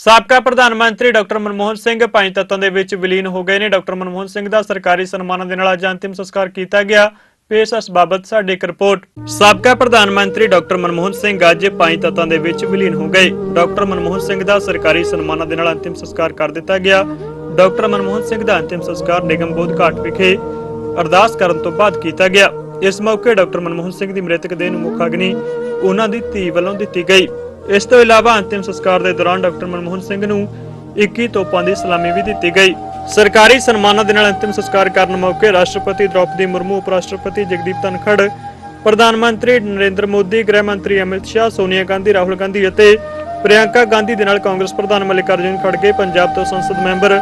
ਸਾਬਕਾ ਪ੍ਰਧਾਨ ਮੰਤਰੀ ਡਾਕਟਰ ਮਨਮੋਹਨ ਸਿੰਘ ਪੰਜ ਤੱਤਾਂ ਦੇ ਵਿੱਚ ਵਿਲੀਨ ਹੋ ਗਏ ਨੇ। ਡਾਕਟਰ ਮਨਮੋਹਨ ਸਿੰਘ ਦਾ ਸਰਕਾਰੀ ਸਨਮਾਨਾਂ ਦੇ ਨਾਲ ਅੱਜ ਅੰਤਿਮ ਸੰਸਕਾਰ ਕੀਤਾ ਗਿਆ। ਪੇਸ਼ ਇਸ ਬਾਬਤ ਸਾਡੀ ਇੱਕ ਰਿਪੋਰਟ। ਸਾਬਕਾ ਪ੍ਰਧਾਨ ਮੰਤਰੀ ਡਾਕਟਰ ਮਨਮੋਹਨ ਸਿੰਘ ਅੱਜ ਪੰਜ ਤੱਤਾਂ ਦੇ ਵਿੱਚ ਵਿਲੀਨ ਹੋ ਗਏ। ਡਾਕਟਰ ਮਨਮੋਹਨ ਸਿੰਘ ਦਾ ਸਰਕਾਰੀ ਸਨਮਾਨਾਂ ਦੇ ਨਾਲ ਅੰਤਿਮ ਸੰਸਕਾਰ ਕਰ ਦਿੱਤਾ ਗਿਆ। ਡਾਕਟਰ ਮਨਮੋਹਨ ਸਿੰਘ ਦਾ ਅੰਤਿਮ ਸੰਸਕਾਰ ਨਿਗਮ ਬੋਧ ਘਾਟ ਵਿਖੇ ਅਰਦਾਸ ਕਰਨ ਤੋਂ ਬਾਅਦ ਕੀਤਾ ਗਿਆ। ਇਸ ਮੌਕੇ ਡਾਕਟਰ ਮਨਮੋਹਨ ਸਿੰਘ ਦੀ ਮ੍ਰਿਤਕ ਦੇਹ ਨੂੰ ਮੁੱਖ ਅਗਨੀ ਉਹਨਾਂ ਦੀ ਧੀ ਵੱਲੋਂ ਦਿੱਤੀ ਗਈ। ਇਸ ਤੋਂ ਇਲਾਵਾ ਅੰਤਿਮ ਸੰਸਕਾਰ ਦੇ ਦੌਰਾਨ ਡਾਕਟਰ ਮਨਮੋਹਨ ਸਿੰਘ ਨੂੰ 21 ਤੋਪਾਂ ਦੀ ਸਲਾਮੀ ਵੀ ਦਿੱਤੀ ਗਈ। ਸਰਕਾਰੀ ਸਨਮਾਨਾਂ ਦੇ ਨਾਲ ਅੰਤਿਮ ਸੰਸਕਾਰ ਕਰਨ ਮੌਕੇ ਰਾਸ਼ਟਰਪਤੀ ਦ੍ਰੌਪਦੀ ਮੁਰਮੂ ਉਪ ਰਾਸ਼ਟਰਪਤੀ ਜਗਦੀਪ ਧਨਖੜ, ਪ੍ਰਧਾਨ ਮੰਤਰੀ ਨਰਿੰਦਰ ਮੋਦੀ, ਗ੍ਰਹਿ ਮੰਤਰੀ ਅਮਿਤ ਸ਼ਾਹ, ਸੋਨੀਆ ਗਾਂਧੀ, ਰਾਹੁਲ ਗਾਂਧੀ ਅਤੇ ਪ੍ਰਿਯੰਕਾ ਗਾਂਧੀ ਦੇ ਨਾਲ ਕਾਂਗਰਸ ਪ੍ਰਧਾਨ ਮੱਲਿਕਾਰਜੁਨ ਖੜਗੇ, ਪੰਜਾਬ ਤੋਂ ਸੰਸਦ ਮੈਂਬਰ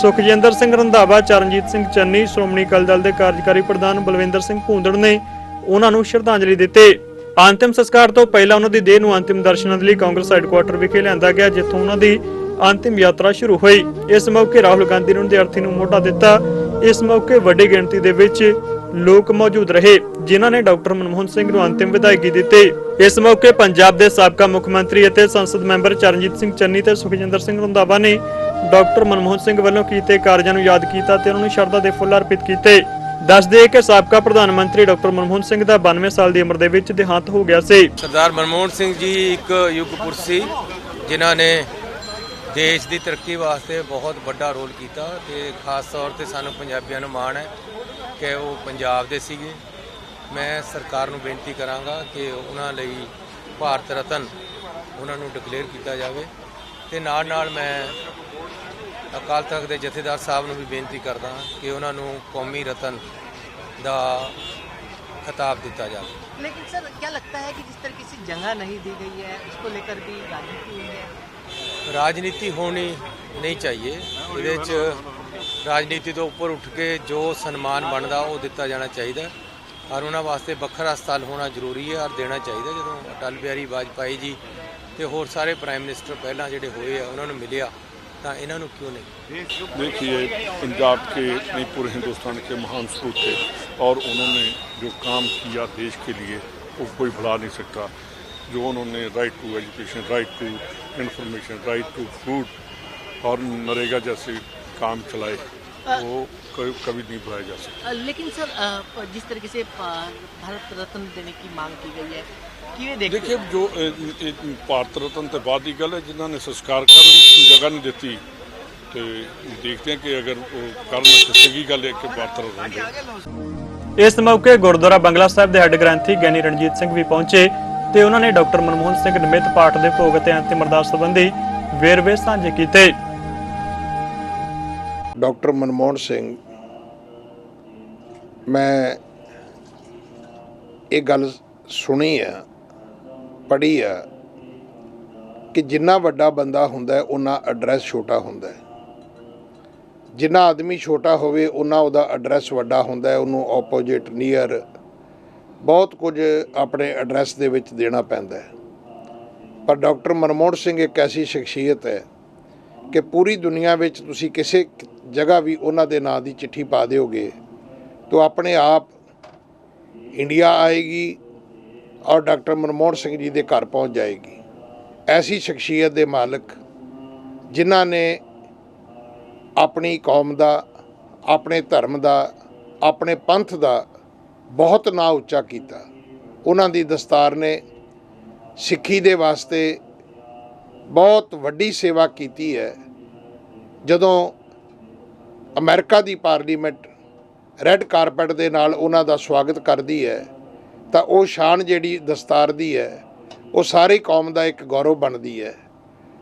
ਸੁਖਜਿੰਦਰ ਸਿੰਘ ਰੰਧਾਵਾ, ਚਰਨਜੀਤ ਸਿੰਘ ਚੰਨੀ, ਸ਼੍ਰੋਮਣੀ ਅਕਾਲੀ ਦਲ ਦੇ ਕਾਰਜਕਾਰੀ ਪ੍ਰਧਾਨ ਬਲਵਿੰਦਰ ਸਿੰਘ ਭੂੰਦੜ ਨੇ ਉਹਨਾਂ ਨੂੰ ਸ਼ਰਧਾਂਜਲੀ ਦਿੱਤੀ। ਅੰਤਿਮ ਸੰਸਕਾਰ ਤੋਂ ਪਹਿਲਾਂ ਉਹਨਾਂ ਦੀ ਦੇਹ ਨੂੰ ਅੰਤਿਮ ਦਰਸ਼ਨਾਂ ਦੇ ਲਈ ਕਾਂਗਰਸ ਹੈੱਡਕੁਆਟਰ ਵਿਖੇ ਲਿਆਂਦਾ ਗਿਆ, ਜਿੱਥੋਂ ਉਹਨਾਂ ਦੀ ਅੰਤਿਮ ਯਾਤਰਾ ਸ਼ੁਰੂ ਹੋਈ। ਇਸ ਮੌਕੇ ਰਾਹੁਲ ਗਾਂਧੀ ਨੇ ਉਹਨਾਂ ਦੇ ਅਰਥੀ ਨੂੰ ਮੋਢਾ ਦਿੱਤਾ। ਇਸ ਮੌਕੇ ਵੱਡੀ ਗਿਣਤੀ ਦੇ ਵਿੱਚ ਲੋਕ ਮੌਜੂਦ ਰਹੇ, ਜਿਨ੍ਹਾਂ ਨੇ ਡਾਕਟਰ ਮਨਮੋਹਨ ਸਿੰਘ ਨੂੰ ਅੰਤਿਮ ਵਿਦਾਇਗੀ ਦਿੱਤੀ। ਇਸ ਮੌਕੇ ਪੰਜਾਬ ਦੇ ਸਾਬਕਾ ਮੁੱਖ ਮੰਤਰੀ ਅਤੇ ਸੰਸਦ ਮੈਂਬਰ ਚਰਨਜੀਤ ਸਿੰਘ ਚੰਨੀ ਤੇ ਸੁਖਜਿੰਦਰ ਸਿੰਘ ਰੰਧਾਵਾ ਨੇ ਡਾਕਟਰ ਮਨਮੋਹਨ ਸਿੰਘ ਵੱਲੋਂ ਕੀਤੇ ਕਾਰਜਾਂ ਨੂੰ ਯਾਦ ਕੀਤਾ ਤੇ ਉਹਨਾਂ ਨੂੰ ਸ਼ਰਧਾ ਦੇ ਫੁੱਲ ਅਰਪਿਤ ਕੀਤੇ। ਦੱਸਦੇ ਕਿ ਸਾਬਕਾ ਪ੍ਰਧਾਨ ਮੰਤਰੀ ਡਾਕਟਰ ਮਨਮੋਹਨ ਸਿੰਘ ਦਾ 92 ਸਾਲ ਦੀ ਉਮਰ ਦੇ ਵਿੱਚ ਦੇਹਾਂਤ ਹੋ ਗਿਆ ਸੀ। ਸਰਦਾਰ ਮਨਮੋਹਨ ਸਿੰਘ ਜੀ ਇੱਕ ਯੁੱਗ ਪੁਰਸ਼ ਸੀ, ਜਿਨ੍ਹਾਂ ਨੇ ਦੇਸ਼ ਦੀ ਤਰੱਕੀ ਵਾਸਤੇ ਬਹੁਤ ਵੱਡਾ ਰੋਲ ਕੀਤਾ ਤੇ ਖਾਸ ਤੌਰ ਤੇ ਸਾਨੂੰ ਪੰਜਾਬੀਆਂ ਨੂੰ ਮਾਣ ਹੈ ਕਿ ਉਹ ਪੰਜਾਬ ਦੇ ਸੀਗੇ। ਮੈਂ ਸਰਕਾਰ ਨੂੰ ਬੇਨਤੀ ਕਰਾਂਗਾ ਕਿ ਉਹਨਾਂ ਲਈ ਭਾਰਤ ਰਤਨ ਉਹਨਾਂ ਨੂੰ ਡਿਕਲੇਅਰ ਕੀਤਾ ਜਾਵੇ ਤੇ ਨਾਲ ਨਾਲ ਮੈਂ ਅਕਾਲ ਤਖਤ ਦੇ ਜਥੇਦਾਰ ਸਾਹਿਬ ਨੂੰ ਵੀ ਬੇਨਤੀ ਕਰਦਾ ਕਿ ਉਹਨਾਂ ਨੂੰ ਕੌਮੀ ਰਤਨ ਦਾ ਖਿਤਾਬ ਦਿੱਤਾ ਜਾਵੇ लेकिन सर क्या लगता है कि जिस तरीके से जगह नहीं दी गई है उसको लेकर भी राजनीति हुई है ਰਾਜਨੀਤੀ ਹੋਣੀ ਨਹੀਂ ਚਾਹੀਏ ਇਹਦੇ 'ਚ ਰਾਜਨੀਤੀ ਤੋਂ ਉੱਪਰ ਉੱਠ ਕੇ ਜੋ ਸਨਮਾਨ ਬਣਦਾ ਉਹ ਦਿੱਤਾ ਜਾਣਾ ਚਾਹੀਦਾ ਹੈ। ਔਰ ਉਹਨਾਂ ਵਾਸਤੇ ਵੱਖਰਾ ਸਥਲ ਹੋਣਾ ਜ਼ਰੂਰੀ ਹੈ ਔਰ ਦੇਣਾ ਚਾਹੀਦਾ ਜਦੋਂ ਅਟਲ ਬਿਹਾਰੀ ਵਾਜਪਾਈ ਜੀ ਤੇ ਹੋਰ ਸਾਰੇ ਪ੍ਰਾਈਮ ਮਿਨਿਸਟਰ ਪਹਿਲਾਂ ਜਿਹੜੇ ਹੋਏ ਆ ਉਹਨਾਂ ਨੂੰ ਮਿਲਿਆ ਤਾਂ ਇਹਨਾਂ ਨੂੰ ਕਿਉਂ ਨਹੀਂ देखिए पंजाब के नहीं पूरे हिंदुस्तान के महान सपूत थे और उन्होंने जो काम किया देश के लिए वो कोई भुला नहीं सकता जो उन्होंने right to education right to information right to food और नरेगा जैसे काम चलाए वो कभी कभी नहीं भुलाया जा सकता अ, लेकिन सर अ, जिस तरीके से प- भारत रत्न देने की मांग की गई है कि ये देखते ਦੇਖਿਏ ਜੋ ਇਹ- ਇਹ ਭਾਰਤ ਰਤਨ ਤੇ ਬਾਅਦ ਦੀ ਗੱਲ ਹੈ ਜਿਨ੍ਹਾਂ ਨੇ ਸੰਸਕਾਰ ਕਰਨ ਦੀ ਜਗ੍ਹਾ ਨਹੀਂ ਦਿੱਤੀ ਤੇ ਦੇਖਦੇ ਹਾਂ ਕਿ ਅਗਰ ਉਹ ਕਰਨ ਤਾਂ ਚੰਗੀ ਗੱਲ ਹੈ ਕਿ ਭਾਰਤ ਰਤਨ ਦੇ ਇਸ ਮੌਕੇ ਗੁਰਦੁਆਰਾ ਬੰਗਲਾ ਸਾਹਿਬ ਦੇ ਹੈੱਡ ਗ੍ਰੰਥੀ ਗਿਆਨੀ ਰਣਜੀਤ ਸਿੰਘ ਵੀ ਪਹੁੰਚੇ ਤੇ ਉਹਨਾਂ ਨੇ ਡਾਕਟਰ ਮਨਮੋਹਨ ਸਿੰਘ ਨਿਮਿਤ ਪਾਠ ਦੇ ਭੋਗ ਤੇ ਅੰਤਿਮ ਅਰਦਾਸ ਸੰਬੰਧੀ ਵੇਰਵੇ ਸਾਂਝੇ ਕੀਤੇ ਡਾਕਟਰ ਮਨਮੋਹਨ ਸਿੰਘ ਮੈਂ ਇਹ ਗੱਲ ਸੁਣੀ ਆ, ਪੜ੍ਹੀ ਆ ਕਿ ਜਿੰਨਾ ਵੱਡਾ ਬੰਦਾ ਹੁੰਦਾ ਹੈ ਉਹਨਾਂ ਐਡਰੈਸ ਛੋਟਾ ਹੁੰਦਾ ਜਿੰਨਾ ਆਦਮੀ ਛੋਟਾ ਹੋਵੇ ਉਹਨਾਂ ਉਹਦਾ ਐਡਰੈਸ ਵੱਡਾ ਹੁੰਦਾ ਉਹਨੂੰ ਆਪੋਜੀਟ ਨੀਅਰ ਬਹੁਤ ਕੁਝ ਆਪਣੇ ਐਡਰੈਸ ਦੇ ਵਿੱਚ ਦੇਣਾ ਪੈਂਦਾ ਪਰ ਡਾਕਟਰ ਮਨਮੋਹਨ ਸਿੰਘ ਇੱਕ ਐਸੀ ਸ਼ਖਸੀਅਤ ਹੈ ਕਿ ਪੂਰੀ ਦੁਨੀਆ ਵਿੱਚ ਤੁਸੀਂ ਕਿਸੇ ਜਗ੍ਹਾ ਵੀ ਉਹਨਾਂ ਦੇ ਨਾਂ ਦੀ ਚਿੱਠੀ ਪਾ ਦਿਓਗੇ ਤਾਂ ਆਪਣੇ ਆਪ ਇੰਡੀਆ ਆਏਗੀ ਔਰ ਡਾਕਟਰ ਮਨਮੋਹਨ ਸਿੰਘ ਜੀ ਦੇ ਘਰ ਪਹੁੰਚ ਜਾਏਗੀ। ਐਸੀ ਸ਼ਖਸੀਅਤ ਦੇ ਮਾਲਕ ਜਿਨ੍ਹਾਂ ਨੇ ਆਪਣੀ ਕੌਮ ਦਾ, ਆਪਣੇ ਧਰਮ ਦਾ, ਆਪਣੇ ਪੰਥ ਦਾ ਬਹੁਤ ਨਾਂ ਉੱਚਾ ਕੀਤਾ। ਉਹਨਾਂ ਦੀ ਦਸਤਾਰ ਨੇ ਸਿੱਖੀ ਦੇ ਵਾਸਤੇ ਬਹੁਤ ਵੱਡੀ ਸੇਵਾ ਕੀਤੀ ਹੈ। ਜਦੋਂ ਅਮਰੀਕਾ ਦੀ ਪਾਰਲੀਮੈਂਟ ਰੈੱਡ ਕਾਰਪੈਟ ਦੇ ਨਾਲ ਉਹਨਾਂ ਦਾ ਸਵਾਗਤ ਕਰਦੀ ਹੈ, ਤਾਂ ਉਹ ਸ਼ਾਨ ਜਿਹੜੀ ਦਸਤਾਰ ਦੀ ਹੈ, ਉਹ ਸਾਰੀ ਕੌਮ ਦਾ ਇੱਕ ਗੌਰਵ ਬਣਦੀ ਹੈ।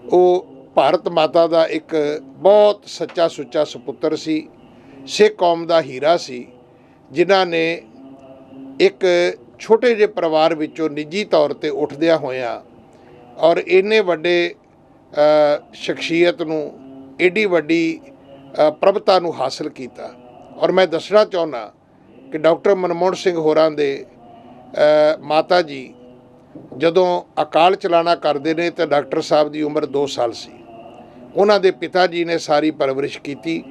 ਉਹ ਭਾਰਤ ਮਾਤਾ ਦਾ ਇੱਕ ਬਹੁਤ ਸੱਚਾ ਸੁੱਚਾ ਸੁਪੁੱਤਰ ਸੀ, ਸਿੱਖ ਕੌਮ ਦਾ ਹੀਰਾ ਸੀ, ਜਿਨ੍ਹਾਂ ਨੇ ਇੱਕ ਛੋਟੇ ਜਿਹੇ ਪਰਿਵਾਰ ਵਿੱਚੋਂ ਨਿੱਜੀ ਤੌਰ ਤੇ ਉੱਠਦਿਆਂ ਹੋਇਆਂ ਔਰ ਇੰਨੇ ਵੱਡੇ ਸ਼ਖਸੀਅਤ ਨੂੰ, ਏਡੀ ਵੱਡੀ ਪ੍ਰਭਤਾ ਨੂੰ ਹਾਸਲ ਕੀਤਾ। ਔਰ ਮੈਂ ਦੱਸਣਾ ਚਾਹੁੰਦਾ ਕਿ ਡਾਕਟਰ ਮਨਮੋਹਨ ਸਿੰਘ ਹੋਰਾਂ ਦੇ ਮਾਤਾ ਜੀ ਜਦੋਂ ਅਕਾਲ ਚਲਾਣਾ ਕਰਦੇ ਨੇ ਤਾਂ ਡਾਕਟਰ ਸਾਹਿਬ ਦੀ ਉਮਰ 2 ਸਾਲ ਸੀ। ਉਹਨਾਂ ਦੇ ਪਿਤਾ ਜੀ ਨੇ ਸਾਰੀ ਪਰਵਰਿਸ਼ ਕੀਤੀ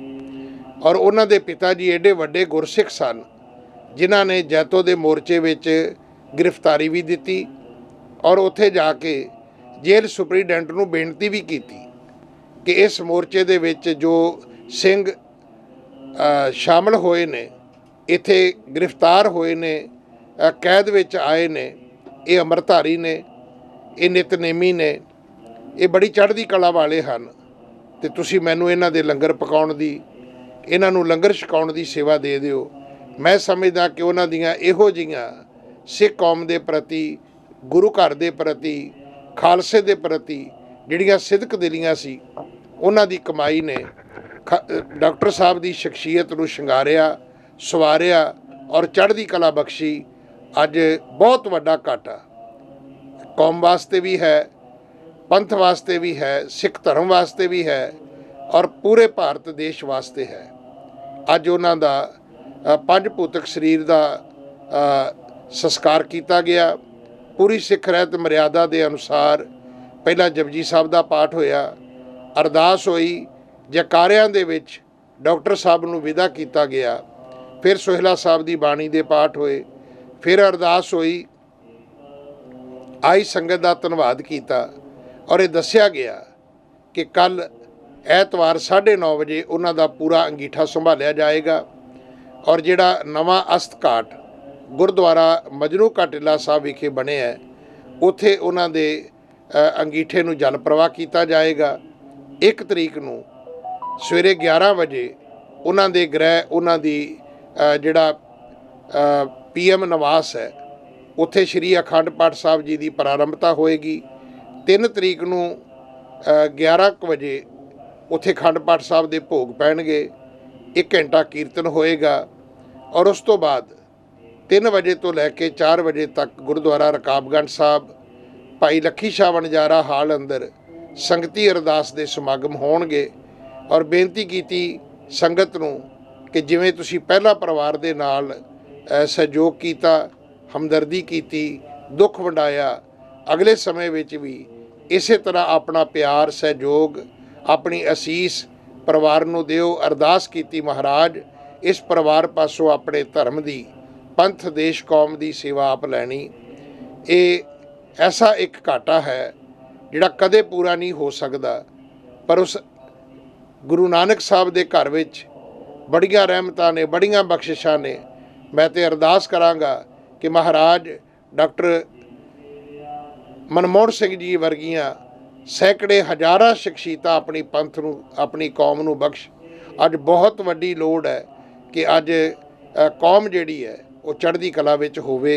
ਔਰ ਉਹਨਾਂ ਦੇ ਪਿਤਾ ਜੀ ਏਡੇ ਵੱਡੇ ਗੁਰਸਿੱਖ ਸਨ ਜਿਨ੍ਹਾਂ ਨੇ ਜੈਤੋ ਦੇ ਮੋਰਚੇ ਵਿੱਚ ਗ੍ਰਿਫਤਾਰੀ ਵੀ ਦਿੱਤੀ ਔਰ ਉੱਥੇ ਜਾ ਕੇ ਜੇਲ੍ਹ ਸੁਪਰੀਡੈਂਟ ਨੂੰ ਬੇਨਤੀ ਵੀ ਕੀਤੀ ਕਿ ਇਸ ਮੋਰਚੇ ਦੇ ਵਿੱਚ ਜੋ ਸਿੰਘ ਸ਼ਾਮਲ ਹੋਏ ਨੇ, ਇੱਥੇ ਗ੍ਰਿਫਤਾਰ ਹੋਏ ਨੇ ਕੈਦ ਵਿੱਚ ਆਏ ਨੇ, ਇਹ ਅੰਮ੍ਰਿਤਧਾਰੀ ਨੇ, ਇਹ ਨਿਤਨੇਮੀ ਨੇ, ਇਹ ਬੜੀ ਚੜ੍ਹਦੀ ਕਲਾ ਵਾਲੇ ਹਨ। ਤੇ ਤੁਸੀਂ ਮੈਨੂੰ ਇਹਨਾਂ ਦੇ ਲੰਗਰ ਪਕਾਉਣ ਦੀ, ਇਹਨਾਂ ਨੂੰ ਲੰਗਰ ਛਕਾਉਣ ਦੀ ਸੇਵਾ ਦੇ ਦਿਓ। ਮੈਂ ਸਮਝਦਾ ਕਿ ਉਹਨਾਂ ਦੀਆਂ ਇਹੋ ਜਿਹੀਆਂ ਸਿੱਖ ਕੌਮ ਦੇ ਪ੍ਰਤੀ, ਗੁਰੂ ਘਰ ਦੇ ਪ੍ਰਤੀ, ਖਾਲਸੇ ਦੇ ਪ੍ਰਤੀ ਜਿਹੜੀਆਂ ਸਿਦਕ ਦਿਲੀਆਂ ਸੀ, ਉਹਨਾਂ ਦੀ ਕਮਾਈ ਨੇ ਡਾਕਟਰ ਸਾਹਿਬ ਦੀ ਸ਼ਖਸੀਅਤ ਨੂੰ ਸ਼ਿੰਗਾਰਿਆ, ਸਵਾਰਿਆ ਔਰ ਚੜ੍ਹਦੀ ਕਲਾ ਬਖਸ਼ੀ ਅੱਜ ਬਹੁਤ ਵੱਡਾ ਘਾਟਾ। ਕੌਮ ਵਾਸਤੇ ਵੀ ਹੈ, ਪੰਥ ਵਾਸਤੇ ਵੀ ਹੈ, ਸਿੱਖ ਧਰਮ ਵਾਸਤੇ ਵੀ ਹੈ ਔਰ ਪੂਰੇ ਭਾਰਤ ਦੇਸ਼ ਵਾਸਤੇ ਹੈ। ਅੱਜ ਉਹਨਾਂ ਦਾ ਪੰਜ ਭੂਤਕ ਸਰੀਰ ਦਾ ਸੰਸਕਾਰ ਕੀਤਾ ਗਿਆ। ਪੂਰੀ ਸਿੱਖ ਰਹਿਤ ਮਰਿਆਦਾ ਦੇ ਅਨੁਸਾਰ ਪਹਿਲਾਂ ਜਪਜੀ ਸਾਹਿਬ ਦਾ ਪਾਠ ਹੋਇਆ, ਅਰਦਾਸ ਹੋਈ ਜਕਾਰਿਆਂ ਦੇ ਵਿੱਚ ਡਾਕਟਰ ਸਾਹਿਬ ਨੂੰ ਵਿਦਾ ਕੀਤਾ ਗਿਆ। ਫਿਰ ਸੋਹਿਲਾ ਸਾਹਿਬ ਦੀ ਬਾਣੀ ਦੇ ਪਾਠ ਹੋਏ। ਫਿਰ ਅਰਦਾਸ ਹੋਈ। ਆਈ ਸੰਗਤ ਦਾ ਧੰਨਵਾਦ ਕੀਤਾ ਔਰ ਇਹ ਦੱਸਿਆ ਗਿਆ ਕਿ ਕੱਲ ਐਤਵਾਰ 9:30 ਵਜੇ ਉਹਨਾਂ ਦਾ ਪੂਰਾ ਅੰਗੀਠਾ ਸੰਭਾਲਿਆ ਜਾਏਗਾ ਔਰ ਜਿਹੜਾ ਨਵਾਂ ਅਸਤ ਘਾਟ ਗੁਰਦੁਆਰਾ ਮਜਨੂ ਘਾਟਿਲਾ ਸਾਹਿਬ ਵਿਖੇ ਬਣਿਆ ਹੈ, ਉੱਥੇ ਉਹਨਾਂ ਦੇ ਅੰਗੀਠੇ ਨੂੰ ਜਲ ਪ੍ਰਵਾਹ ਕੀਤਾ ਜਾਏਗਾ। 1 ਤਰੀਕ ਨੂੰ ਸਵੇਰੇ 11 ਵਜੇ ਉਹਨਾਂ ਦੇ ਗ੍ਰਹਿ ਉਹਨਾਂ ਦੀ ਅ, ਜਿਹੜਾ ਪੀਐਮ ਨਿਵਾਸ ਹੈ ਉੱਥੇ ਸ੍ਰੀ ਅਖੰਡ ਪਾਠ ਸਾਹਿਬ ਜੀ ਦੀ ਪ੍ਰਾਰੰਭਤਾ ਹੋਏਗੀ। 3 ਤਰੀਕ ਨੂੰ ਅ, 11 ਕੁ ਵਜੇ ਉੱਥੇ ਅਖੰਡ ਪਾਠ ਸਾਹਿਬ ਦੇ ਭੋਗ ਪੈਣਗੇ। 1 ਘੰਟਾ ਕੀਰਤਨ ਹੋਏਗਾ ਔਰ ਉਸ ਤੋਂ ਬਾਅਦ 3 ਵਜੇ ਤੋਂ ਲੈ ਕੇ 4 ਵਜੇ ਤੱਕ ਗੁਰਦੁਆਰਾ ਰਕਾਬਗੰਜ ਸਾਹਿਬ ਭਾਈ ਲੱਖੀ ਸ਼ਾਹ ਵਣਜਾਰਾ ਹਾਲ ਅੰਦਰ ਸੰਗਤੀ ਅਰਦਾਸ ਦੇ ਸਮਾਗਮ ਹੋਣਗੇ। ਔਰ ਬੇਨਤੀ ਕੀਤੀ ਸੰਗਤ ਨੂੰ ਕਿ ਜਿਵੇਂ ਤੁਸੀਂ ਪਹਿਲਾ ਪਰਿਵਾਰ ਦੇ ਨਾਲ ਸਹਿਯੋਗ ਕੀਤਾ, ਹਮਦਰਦੀ ਕੀਤੀ, ਦੁੱਖ ਵੰਡਾਇਆ, ਅਗਲੇ ਸਮੇਂ ਵਿੱਚ ਵੀ ਇਸੇ ਤਰ੍ਹਾਂ ਆਪਣਾ ਪਿਆਰ, ਸਹਿਯੋਗ, ਆਪਣੀ ਅਸੀਸ ਪਰਿਵਾਰ ਨੂੰ ਦਿਓ, ਅਰਦਾਸ ਕੀਤੀ ਮਹਾਰਾਜ, ਇਸ ਪਰਿਵਾਰ ਪਾਸੋਂ ਆਪਣੇ ਧਰਮ ਦੀ, ਪੰਥ, ਦੇਸ਼, ਕੌਮ ਦੀ ਸੇਵਾ ਆਪ ਲੈਣੀ। ਇਹ ਐਸਾ ਇੱਕ ਘਾਟਾ ਹੈ ਜਿਹੜਾ ਕਦੇ ਪੂਰਾ ਨਹੀਂ ਹੋ ਸਕਦਾ, ਪਰ ਉਸ ਗੁਰੂ ਨਾਨਕ ਸਾਹਿਬ ਦੇ ਘਰ ਵਿੱਚ ਬੜੀਆਂ ਰਹਿਮਤਾਂ ਨੇ, ਬੜੀਆਂ ਬਖਸ਼ਿਸ਼ਾਂ ਨੇ। ਮੈਂ ਤੇ ਅਰਦਾਸ ਕਰਾਂਗਾ ਕਿ ਮਹਾਰਾਜ ਡਾਕਟਰ ਮਨਮੋਹਨ ਸਿੰਘ ਜੀ ਵਰਗੀਆਂ ਸੈਂਕੜੇ ਹਜ਼ਾਰਾਂ ਸ਼ਖਸੀਅਤਾਂ ਆਪਣੀ ਪੰਥ ਨੂੰ, ਆਪਣੀ ਕੌਮ ਨੂੰ ਬਖਸ਼। ਅੱਜ ਬਹੁਤ ਵੱਡੀ ਲੋੜ ਹੈ ਕਿ ਅੱਜ ਕੌਮ ਜਿਹੜੀ ਹੈ, ਉਹ ਚੜ੍ਹਦੀ ਕਲਾ ਵਿੱਚ ਹੋਵੇ।